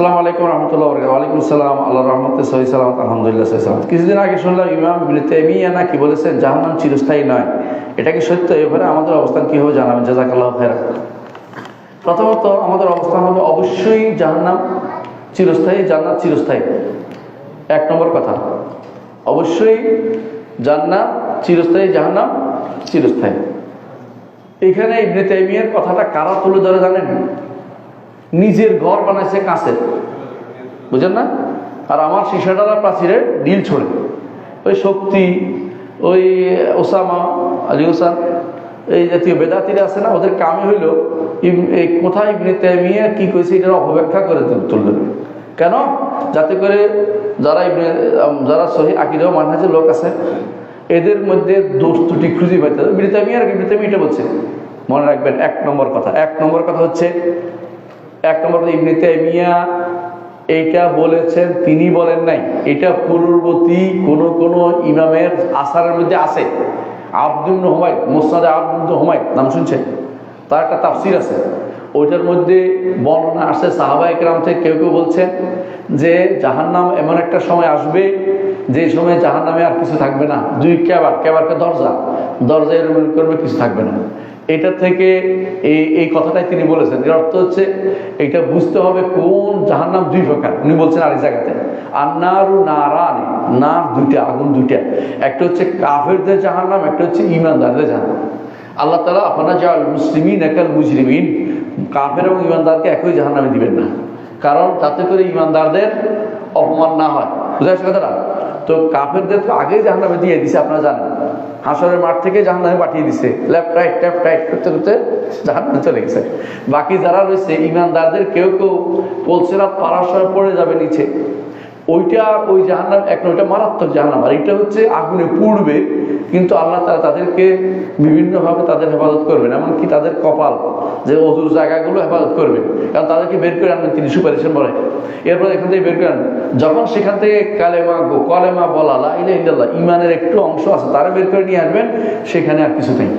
আসসালামু আলাইকুম রহমতুল্লাহ ওয়ালাইকুম সালাম আল্লাহ রহমতে সহি সালাম আলহামদুলিল্লাহ সহি সালাম কিছুদিন আগে শুনলাম ইমাম তাইমিয়া নাকি বলেছেন, জাহান্নাম চিরস্থায়ী নয়। এটা কি সত্য? এবারে আমাদের অবস্থান কি হবে জানাবেন? জাজাকাল্লাহ খের প্রথমত আমাদের অবস্থান হবে অবশ্যই জাহান্নাম চিরস্থায়ী, জান্নাত চিরস্থায়ী। এক নম্বর কথা, অবশ্যই জান্নাত চিরস্থায়ী, জাহান্নাম চিরস্থায়ী। এখানে ইবনে তাইমিয়ার কথাটা কারা তুলে ধরে জানেন? নিজের ঘর বানাইছে কাঁচের বুঝেন না? আর আমার শিশাডালা প্রাচীরে ডিল ছড়ে। ওই শক্তি, ওই ওসামা, আলী হোসান এই জাতীয় বেদাতিরা আছে না, ওদের কামে হইল এই কোথায় ইবনে তাইমিয়া কি কইছে এটার অপব্যাখ্যা করে তুল- তুললেন। কেন? যাতে করে যারা ইবনে যারা সহি আকিদাও মানহাজের লোক আছে, এদের মধ্যে দোষ ত্রুটি খুঁজে পাইতে হবে। ইবনে তাইমিয়া আর ইবনে তাইমিয়া এটা বলছে। মনে রাখবেন, এক নম্বর কথা। এক নম্বর কথা হচ্ছে এক নম্বর কথা, ইবনে তাইমিয়া এইটা বলেছেন, তিনি বলেন নাই। এটা পূর্ববর্তী কোন কোন ইমামের আসারের মধ্যে আছে। আব্দুল হুমায়দ মোসাদে আব্দুল হুমায়দ, নাম শুনছেন? তার একটা তাফসির আছে। ওইটার মধ্যে বর্ণনা আসছে সাহাবা একরাম থেকে কেউ কেউ বলছেন যে জাহান্নাম এমন একটা সময় আসবে, যে সময় জাহান্নামে আর কিছু থাকবে না। দুই ক্যাবার ক্যাবারকে দরজা। দরজা এরকম করবে, কিছু থাকবে না। এটা থেকে এই এই কথাটাই তিনি বলেছেন। এর অর্থ হচ্ছে, এটা বুঝতে হবে কোন জাহান্নাম দুই প্রকার। উনি বলছেন আরেক জায়গাতে, আন্নারু নারানি, নার দুইটা, আগুন দুইটা। একটা হচ্ছে কাফেরদের জাহান্নাম, একটা হচ্ছে ইমানদারদের জাহান্নাম। আল্লাহ তালা আপনারা যা মুসলিমিন একাল মুজরিমিন। কাফের এবং ইমানদারকে একই জাহান্নামে দিবেন না। কারণ তাতে করে ইমানদারদের অপমান না হয়। বুঝা যাচ্ছে কথাটা? তো কাফেরদের তো আগেই জাহান্নামে দিয়ে দিছে, আপনারা জানেন। হাসরের মাঠ থেকে জাহান্নামে পাঠিয়ে দিছে। লেফট রাইট লেফট রাইট করতে করতে জাহান্নামে চলে গেছে। বাকি যারা রয়েছে, ইমানদারদের কেউ কেউ পলসেরা পাড়ার সময় পড়ে যাবে নিচে। ওইটা, ওই জাহান্নাম এক ওইটা মারাত্মক জাহান্নাম। আর এটা হচ্ছে আগুনে পুড়বে, কিন্তু আল্লাহ তারা তাদেরকে বিভিন্নভাবে তাদের হেফাজত করবেন। এমনকি তাদের কপাল। যে অজুর জায়গাগুলো হেফাজত করবে। কারণ তাদেরকে বের করে আনবেন, তিনি সুপারিশের পরে এরপর এখান থেকে বের করে আনবেন। যখন সেখান থেকে কালেমা গো, কলেমা বলা, লা ইমানের একটু অংশ আছে, তারা বের করে নিয়ে আসবেন, সেখানে আর কিছু নেই।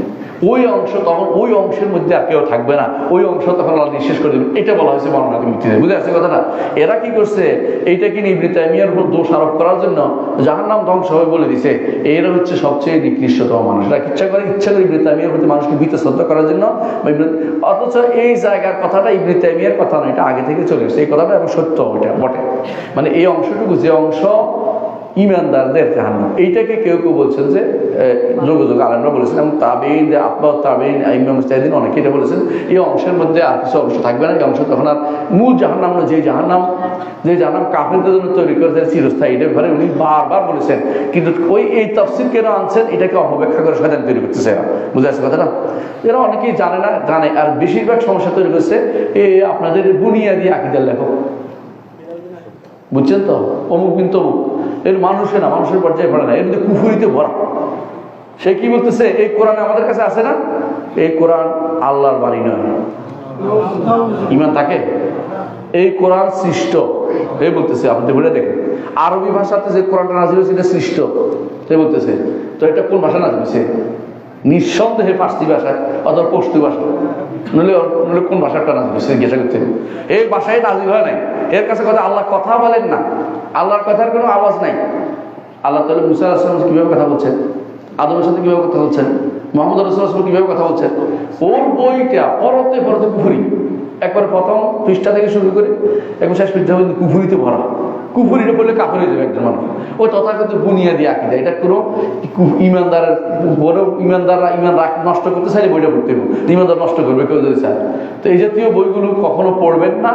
ওই অংশ তখন ওই অংশের মধ্যে আর কেউ থাকবে না। ওই অংশ তখন আল্লাহ নিঃশেষ করে দেবেন। এটা বলা হয়েছে বর্ণনাকে মুক্তিতে বুঝে আসছে কথাটা? এরা কি করছে? এইটাকে নিয়ে ইবরিতামিয়ার উপর দোষ আরোপ করার জন্য যাহার নাম ধ্বংস হবে বলে দিছে? এরা হচ্ছে সবচেয়ে নিকৃষ্টতম মানুষ। এরা ইচ্ছা করে ইচ্ছা করে ইবরিতামিয়ার প্রতি মানুষকে ভীত শ্রদ্ধা করার জন্য অথচ এই জায়গার কথাটা ইবরিতামিয়ার কথা নয়। এটা আগে থেকে চলে এসেছে। এই কথাটা এবং সত্য ওইটা বটে। মানে এই অংশটুকু, যে অংশ ইমানদারদের জাহান্নাম। এইটাকে কেউ কেউ বলছেন যে আহ, যোগ যোগ আলমরা বলেছেন এবং তাবেইন আত্মা তাবেইন ইমাম মুস্তাহিদিন অনেকে এটা বলেছেন। এই অংশের মধ্যে আর কিছু অংশ থাকবে না। এই অংশ তখন আর মূল জাহান্নাম না যে জাহান্নাম। যে জাহান্নাম কাফেরদের জন্য তৈরি করেছেন চিরস্থায়ী। এটার ঘরে উনি বারবার বলেছেন। কিন্তু ওই এই তফসিল কেন আনছেন? এটাকে অপব্যাখ্যা করে শয়তান তৈরি করতেছে এরা। বুঝে আসছে কথাটা? এরা অনেকেই জানে না জানে। আর বেশিরভাগ সমস্যা তৈরি করছে এই আপনাদের বুনিয়াদি আকিদার লেখক। বুঝছেন তো? অমুক কিন্তু অমুক এর মানুষে না, মানুষের পর্যায়ে পড়ে না। এর মধ্যে কুফুরিতে ভরা। সে কি বলতেছে? এই কোরআন আমাদের কাছে আছে না? এই কোরআন আল্লাহর বাড়ি নয়। ইমান থাকে? এই কোরআন সৃষ্ট। এই বলতেছে, আপনি বলে দেখেন। আরবি ভাষাতে যে কোরআনটা নাজিল হয়েছে, এটা সৃষ্ট। সে বলতেছে, তো এটা কোন ভাষা নাজিল হয়েছে? নিঃসন্দেহে পার্সি ভাষায় অথবা পশতু ভাষা। নইলে নইলে কোন ভাষাটা নাজিল হয়েছে জিজ্ঞাসা করতে এই ভাষায় নাজিল হয় নাই। এর কাছে কথা আল্লাহ কথা বলেন না। আল্লাহর কথার কোনো আওয়াজ নাই। আল্লাহ তাহলে মুসা আসলাম কীভাবে কথা বলছেন? আদমের সাথে কীভাবে কথা বলছেন? মোহাম্মদ রসুল্লাহ কীভাবে কথা বলছেন? ওর বইটা পরতে পরতে কুফুরি। একবার প্রথম পৃষ্ঠা থেকে শুরু করে, একবার শেষ পৃষ্ঠা পর্যন্ত কুফুরিতে ভরা। কুফুরিটা বললে কাপড় হয়ে যাবে একজন মানুষ। ওই তথাগত বুনিয়া দিয়ে এটা কোনো ইমানদারের বড় ইমানদাররা ইমান নষ্ট করতে চাইলে বইটা পড়তে হবে। ইমানদার নষ্ট করবে, কেউ যদি চায়। তো এই জাতীয় বইগুলো কখনো পড়বেন না।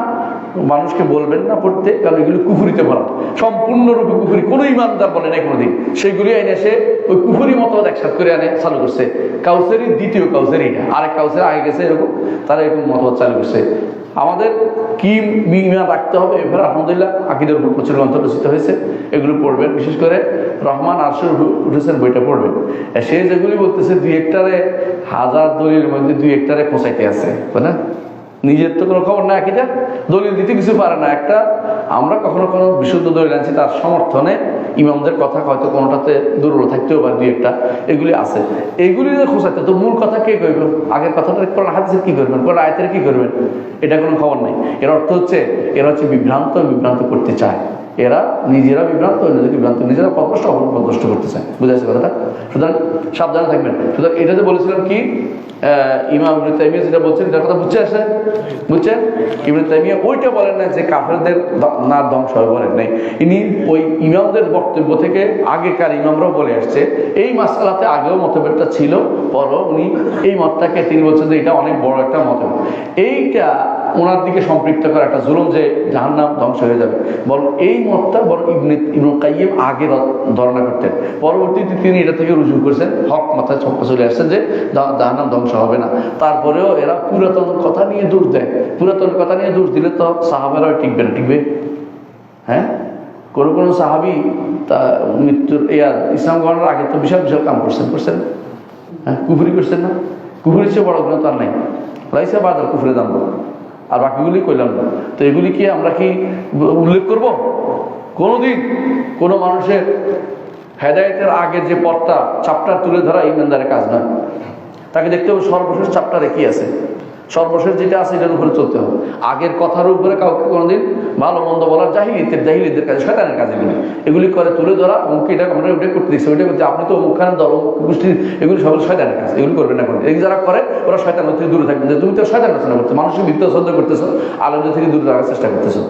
মানুষকে বলবেন না পড়তে, কারণ এগুলো কুফুরিতে ভরা। সম্পূর্ণরূপে কুফুরি, কোনো ইমানদার বলে নাই কোনোদিন। সেইগুলি এনে এসে ওই কুফুরি মতো একসাথে করে আনে, চালু করছে। কাউসারি দ্বিতীয় কাউসারি আরেক কাউসারি আগে গেছে এরকম, তারা এরকম মতবাদ চালু করছে। আমাদের কি ইমান রাখতে হবে এবার আলহামদুলিল্লাহ আকিদের উপর প্রচুর গ্রন্থ রচিত হয়েছে, এগুলো পড়বেন। বিশেষ করে রহমান আরশুর উঠেছেন বইটা পড়বেন। সে যেগুলি বলতেছে দুই একটারে হাজার দলির মধ্যে দুই একটারে খোঁচাইতে আছে, তাই না? নিজের তো কোনো খবর না আকিদা? দলিল দিতে কিছু পারে না। একটা, আমরা কখনো কোনো বিশুদ্ধ দলিল আনছি, তার সমর্থনে ইমামদের কথা হয়তো কোনোটাতে দুর্বল থাকতেও পারে, দুই একটা। এগুলি আছে। এগুলি খোঁচাতে তো মূল কথা কে করবে আগের কথাটা কোন হাদিসের কি করবেন? কোন আয়তের কি করবেন? এটা কোনো খবর নেই। এর অর্থ হচ্ছে, এরা হচ্ছে বিভ্রান্ত বিভ্রান্ত করতে চায়। এরা নিজেরা বিভ্রান্ত অন্যদের বিভ্রান্ত, নিজেরা পদষ্ট অপর পদষ্ট করতে চায় বুঝে আছে কথাটা? সুতরাং সাবধানে থাকবেন। সুতরাং এটা যে বলেছিলাম কি ইমাম ইবনে তাইমিয়া যেটা বলছেন, এটার কথা বুঝছে আসে? বুঝছেন ইবনে তাইমিয়া ওইটা বলেন না যে কাফেরদের না, ধ্বংস হয় বলেন নাই। ইনি ওই ইমামদের বক্তব্য থেকে আগেকার ইমামরাও বলে আসছে, এই মাসালাতে আগেও মতভেদটা ছিল, পরও উনি এই মতটাকে তিনি বলছেন যে এটা অনেক বড় একটা মতভেদ। এইটা ওনার দিকে সম্পৃক্ত করা একটা জুলুম যে জাহান্নাম ধ্বংস হয়ে যাবে। বরং এই মতটা বরং ইবনে ইবনে কাইয়িম আগে ধারণা করতেন। পরবর্তীতে তিনি এটা থেকে রুজু করেছেন, হক মাথায় চলে আসছেন যে জাহান্নাম ধ্বংস হবে না। তারপরেও এরা পুরাতন কথা নিয়ে দোষ দেয়। পুরাতন কথা নিয়ে দোষ দিলে তো সাহাবেরা টিকবে না। টিকবে? হ্যাঁ? কোনো কোনো সাহাবি তা মৃত্যুর ইয়া ইসলাম গ্রহণের আগে তো বিশাল বিশাল কাম করছেন করছেন হ্যাঁ? কুফুরি করছেন না? কুফুরির চেয়ে বড় গুণ তার নাই। লাইসা বাদ আর কুফুরে দাম আর বাকিগুলি কইলাম না। তো এগুলি কি আমরা কি উল্লেখ করব? কোনোদিন কোনো মানুষের হেদায়তের আগে যে পথটা চাপটার তুলে ধরা ইমানদারের কাজ নয়। তাকে দেখতে হবে সর্বশেষ চাপটারে কি আছে। সর্বশেষ যেটা আছে, এটার উপরে চলতে হবে। আগের কথার উপরে কাউকে কোনোদিন ভালো মন্দ বলার জাহিলিদের জাহিলিদের কাজে, শয়তানের কাজ এগুলি এগুলি করে তুলে ধরা অমুক এটা আমরা ওইটা করতে দিচ্ছি ওইটা করতে আপনি তো অমুকখানে দল অমুক গোষ্ঠীর এগুলি সব শয়তানের কাজ। এগুলি করবেন না করবেন এই যারা করে, ওরা শয়তান থেকে দূরে থাকবেন। যে তুমি তো শয়তান রচনা করছ, মানুষের বিত্ত শ্রদ্ধা করতেছো আলোদের থেকে দূরে থাকার চেষ্টা করতেছো।